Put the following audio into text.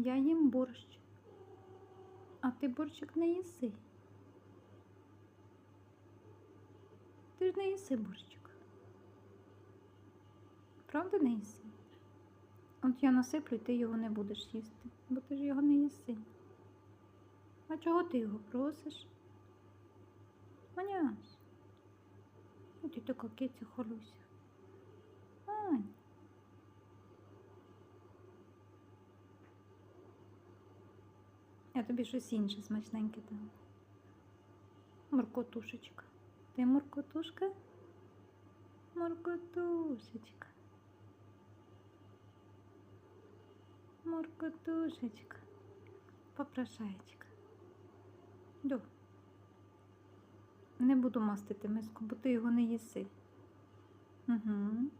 Я їм борщ. А ти борщик не їси. Ти ж не їси борщик. Правда не їси? От я насиплю, і ти його не будеш їсти, бо ти ж його не їси. А чого ти його просиш? Маняш. Ну ти така киця холюся. Я тобі щось інше смачненьке дам. Моркотушечка. Ти моркотушка? Моркотушечка. Моркотушечка. Попрошаєчка. До. Не буду мастити миску, бо ти його не їси. Угу.